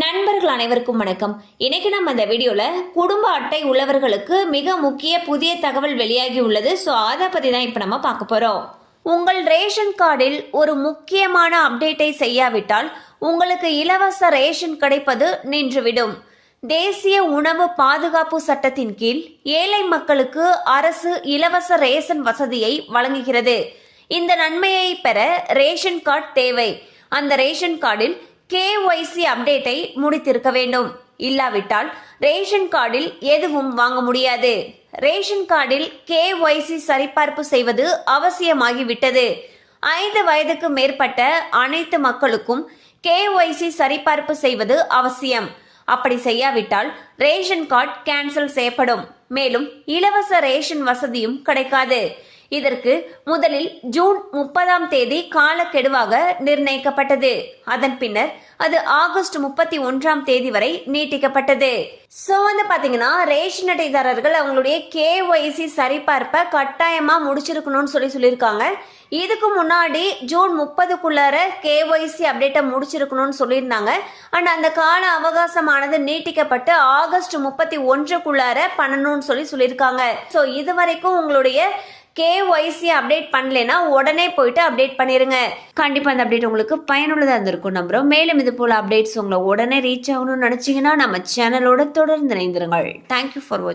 நண்பர்கள் அனைவருக்கும் வணக்கம். இன்னைக்கு நம்ம இந்த வீடியோல குடும்ப அட்டை உள்ளவர்களுக்கு மிக முக்கிய புதிய தகவல் வெளியாகி உள்ளது. ஸோ அதை பத்தி தான் இப்போ நம்ம பார்க்க போறோம். உங்கள் ரேஷன் கார்டில் ஒரு முக்கியமான அப்டேட்டை செய்யாவிட்டால் உங்களுக்கு இலவச ரேஷன் கிடைப்பது நின்றுவிடும். தேசிய உணவு பாதுகாப்பு சட்டத்தின் கீழ் ஏழை மக்களுக்கு அரசு இலவச ரேஷன் வசதியை வழங்குகிறது. இந்த நன்மையை பெற ரேஷன் கார்டு தேவை. அந்த ரேஷன் கார்டில் கேஒய்சி அப்டேட்டை முடித்திருக்க வேண்டும். இல்லாவிட்டால் ரேஷன் கார்டில் எதுவும் வாங்க முடியாது. ரேஷன் கார்டில் கேஒய்சி சரிபார்ப்பு செய்வது அவசியமாகிவிட்டது. ஐந்து வயதுக்கு மேற்பட்ட அனைத்து மக்களுக்கும் கேஒய்சி சரிபார்ப்பு செய்வது அவசியம். அப்படி செய்யாவிட்டால் ரேஷன் கார்டு கேன்சல் செய்யப்படும். மேலும் இலவச ரேஷன் வசதியும் கிடைக்காது. இதற்கு முதலில் ஜூன் முப்பதாம் தேதி காலக்கெடுவாக நிர்ணயிக்கப்பட்டது. அதன் பின்னர் அது ஆகஸ்ட் முப்பத்தி ஒன்றாம் தேதி வரை நீட்டிக்கப்பட்டது. ஸோ வந்து பாத்தீங்கன்னா ரேஷன் அட்டைதாரர்கள் அவங்களுடைய கேஒய்சி சரிபார்ப்பை கட்டாயமா முடிச்சிருக்கணும்னு சொல்லி சொல்லியிருக்காங்க. இதுக்கு முன்னாடி ஜூன் முப்பதுக்குள்ளார கேஒய்சி அப்டேட்டை முடிச்சிருக்கணும்னு சொல்லியிருந்தாங்க. அண்ட் அந்த கால அவகாசமானது நீட்டிக்கப்பட்டு ஆகஸ்ட் முப்பத்தி ஒன்றுக்குள்ளார பண்ணணும்னு சொல்லி சொல்லியிருக்காங்க. ஸோ இது வரைக்கும் உங்களுடைய கேஒய்சி அப்டேட் பண்ணலைன்னா உடனே போயிட்டு அப்டேட் பண்ணிருங்க. கண்டிப்பாக அந்த அப்டேட் உங்களுக்கு பயனுள்ளதாக இருந்திருக்கும் நம்புறோம். மேலும் இது போல் அப்டேட்ஸ் உங்களை உடனே ரீச் ஆகணும்னு நினச்சிங்கன்னா நம்ம சேனலோட தொடர்ந்து இணைந்திருங்கள். தேங்க்யூ ஃபார் வாட்சிங்